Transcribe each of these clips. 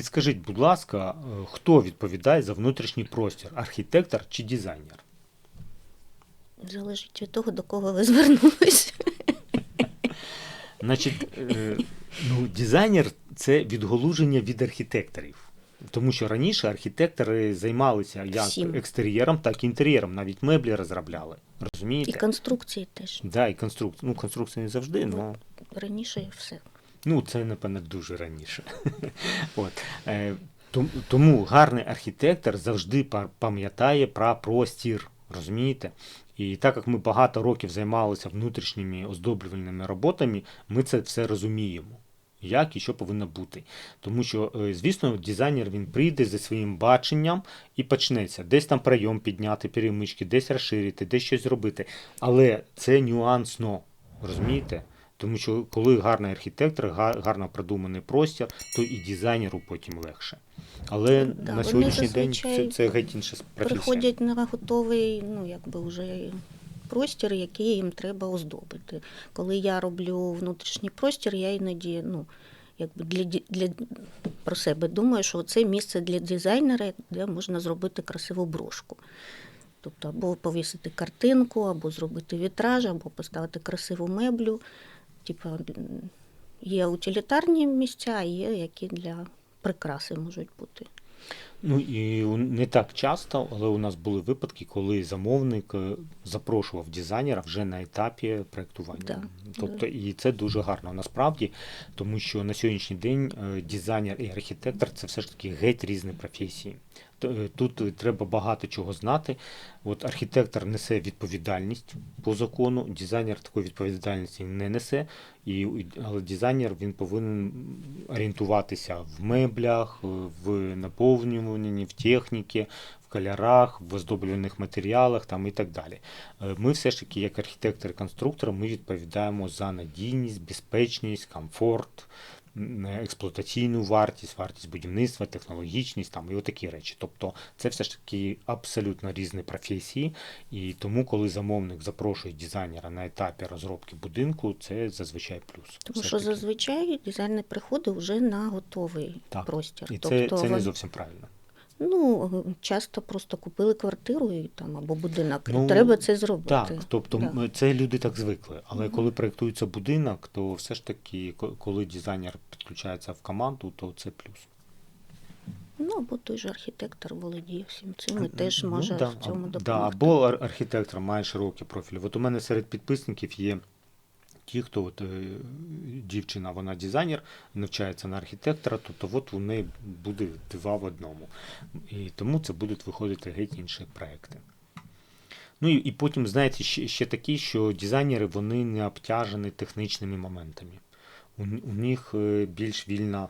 підскажіть, будь ласка, е, хто відповідає за внутрішній простір? Архітектор чи дизайнер? Залежить від того, до кого ви звернулись. Значить, е, ну, дизайнер це відголуження від архітекторів. Тому що раніше архітектори займалися як Всім. екстер'єром, так і інтер'єром, навіть меблі розробляли. Розумієте? І конструкції теж. Да, і конструкція. Ну, конструкція не завжди, але Раніше все. Ну, це, напевно, дуже раніше. От. Е, тому гарний архітектор завжди пам'ятає про простір. Розумієте? І так як ми багато років займалися внутрішніми оздоблювальними роботами, ми це все розуміємо. Як і що повинно бути. Тому що, е, звісно, дизайнер він прийде зі своїм баченням і почнеться. Десь там прийом підняти, перемички, десь розширити, десь щось зробити. Але це нюансно. Розумієте? Тому що коли гарний архітектор, га- гарно продуманий простір, то і дизайнеру потім легше. Але Да, на сьогоднішній день це, це геть інша професія. Приходять на готовий, ну якби вже простір, який їм треба оздобити. Коли я роблю внутрішній простір, я іноді, ну, якби для, для про себе думаю, що це місце для дизайнера, де можна зробити красиву брошку. Тобто або повісити картинку, або зробити вітраж, або поставити красиву меблю. Типа м, є утилітарні місця, є які для прикраси можуть бути. Ну і не так часто, але у нас були випадки, коли замовник е, запрошував дизайнера вже на етапі проєктування. Да, Тобто, і це дуже гарно насправді, тому що на сьогоднішній день е, дизайнер і архітектор це все ж таки геть різні професії. Е, Тут треба багато чого знати. От архітектор несе відповідальність по закону, дизайнер такої відповідальності не несе, і, але дизайнер він повинен орієнтуватися в меблях, в наповнюванні, в техніці, в кольорах, в оздоблюваних матеріалах там, і так далі. Е, Ми все ж таки, як архітектор і конструктор, ми відповідаємо за надійність, безпечність, комфорт, експлуатаційну вартість, вартість будівництва, технологічність там, і отакі речі. Тобто це все ж таки абсолютно різні професії. І тому, коли замовник запрошує дизайнера на етапі розробки будинку, це зазвичай плюс. Тому Все що зазвичай дизайнер приходить вже на готовий Так. простір. І це, це не зовсім правильно. Ну, часто просто купили квартиру і там або будинок. Ну, треба це зробити. Так, тобто Да. це люди так звикли. Але коли проєктується будинок, то все ж таки, коли дизайнер підключається в команду, то це плюс. Ну, або той же архітектор володіє всім цим і Ну, теж може да, в цьому допомогти. Да, або архітектор має широкий профіль. От у мене серед підписників є ті, хто от, е, дівчина, вона дизайнер, навчається на архітектора, тобто от у неї буде два в одному. І тому це будуть виходити геть інші проекти. Ну і, і потім, знаєте, ще, ще такі, що дизайнери вони не обтяжені технічними моментами. У, у них е, більш вільна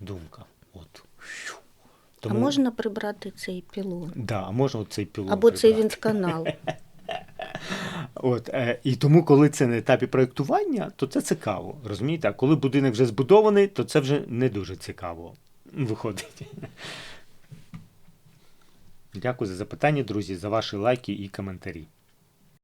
думка. От. А можна прибрати цей пілон? Да, а можна оцей пілон Або цей прибрати. вінтканал. От, е, і тому, коли це на етапі проєктування, то це цікаво. Розумієте? А коли будинок вже збудований, то це вже не дуже цікаво виходить. Дякую за запитання, друзі, за ваші лайки і коментарі.